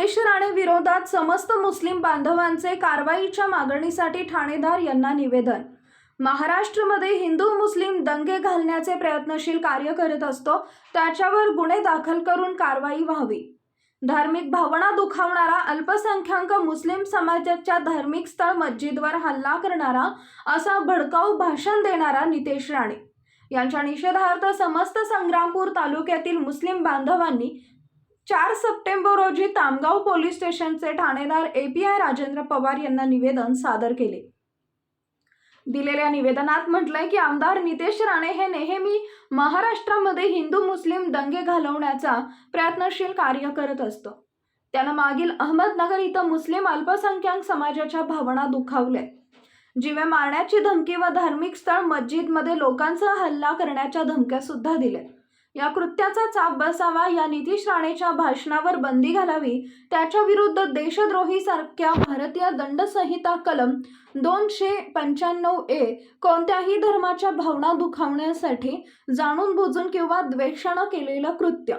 नितेश राणे विरोधात समस्त मुस्लिम बांधवांचे कारवाईच्या मागणीसाठी ठाणेदार यांना निवेदन. महाराष्ट्रमध्ये हिंदू मुस्लिम दंगे घालण्याचे प्रयत्नशील कार्य करत असतो त्याच्यावर गुन्हे दाखल करून कारवाई व्हावी. धार्मिक भावना दुखावणारा अल्पसंख्याक मुस्लिम समाजाच्या धार्मिक स्थळ मस्जिदवर हल्ला करणारा असा भडकाऊ भाषण देणारा नितेश राणे. यांच्या निषेधार्थ समस्त संग्रामपूर तालुक्यातील मुस्लिम बांधवांनी चार सप्टेंबर रोजी तामगाव पोलीस स्टेशनचे ठाणेदार A P I Rajendra Pawar यांना निवेदन सादर केले. दिलेल्या निवेदनात म्हटलंय की आमदार नितेश राणे हे नेहमी महाराष्ट्रामध्ये हिंदू मुस्लिम दंगे घालवण्याचा प्रयत्नशील कार्य करत असतं. त्यानं मागील अहमदनगर इथं मुस्लिम अल्पसंख्याक समाजाच्या भावना दुखावल्या. जीवे मारण्याची धमकी व धार्मिक स्थळ मस्जिदमध्ये लोकांचा हल्ला करण्याच्या धमक्या सुद्धा दिल्या. या कृत्याचा चाप बसावा या नितीश राणेच्या भाषणावर बंदी घालावी त्याच्या विरुद्ध देशद्रोही सारख्या भारतीय दंडसंहिता कलम दोनशे पंच्याण्णव ए कोणत्याही धर्माच्या भावना दुखावण्यासाठी जाणून बुजून किंवा द्वेषानं केलेलं कृत्य.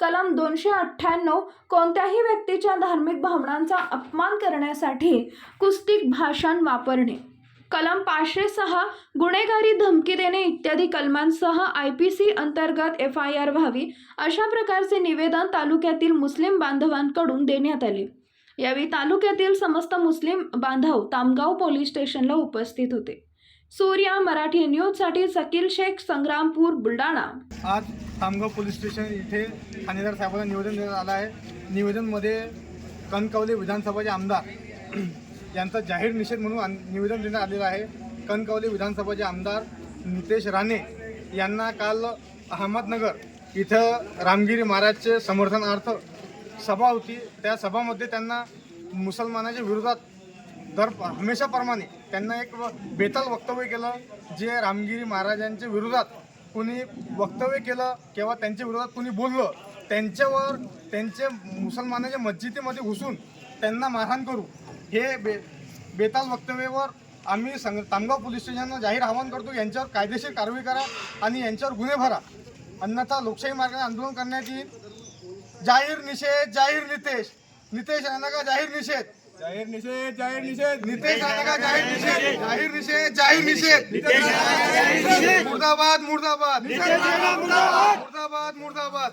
कलम दोनशे अठ्ठ्याण्णव कोणत्याही व्यक्तीच्या धार्मिक भावनांचा अपमान करण्यासाठी कुस्तिक भाषण वापरणे. कलम पाचशे सहा गुन्हेगारी धमकी देणे इत्यादी कलमांसह आय पी सी अंतर्गत एफ आय आर व्हावी अशा प्रकारचे निवेदन तालुक्यातील मुस्लिम बांधवांकडून देण्यात आले. यावेळी तालुक्यातील समस्त मुस्लिम बांधव तामगाव पोलीस स्टेशनला उपस्थित होते. सूर्या मराठी न्यूजसाठी सकील शेख संग्रामपूर बुलढाणा. आज तामगाव पोलीस स्टेशन इथे ठाणेदार साहेबांना निवेदन देण्यात आलं आहे. निवेदनमध्ये कणकवली विधानसभाचे आमदार यांचा जाहीर निषेध म्हणून निवेदन देण्यात आलेलं आहे. कणकवली विधानसभाचे आमदार नितेश राणे यांना काल अहमदनगर इथं रामगिरी महाराजचे समर्थनार्थ सभा होती. त्या सभामध्ये त्यांना मुसलमानाच्या विरोधात दर हमेशाप्रमाणे त्यांना एक व- बेताल वक्तव्य केलं जे रामगिरी महाराजांच्या विरोधात कुणी वक्तव्य केलं किंवा त्यांच्या विरोधात कुणी बोललं त्यांच्यावर त्यांचे मुसलमानाच्या मस्जिदीमध्ये घुसून त्यांना मारहाण करू हे बे बेताल वक्तव्यावर आम्ही संग तामगाव पोलीस स्टेशनला जाहीर आवाहन करतो यांच्यावर कायदेशीर कारवाई करा आणि यांच्यावर गुन्हे भरा. अन्यथा लोकशाही मार्गाने आंदोलन करण्यात येईल. जाहीर निषेध जाहीर नितेश. नितेश राणा का जाहीर निषेध. जाहीर निषेध जाहीर निषेध. नितेश राणा का जाहीर निषेध जाहीर निषेध. जाहीर निषेध. मुर्दाबाद मुर्दाबाद. मुर्दाबाद. मुर्दाबाद.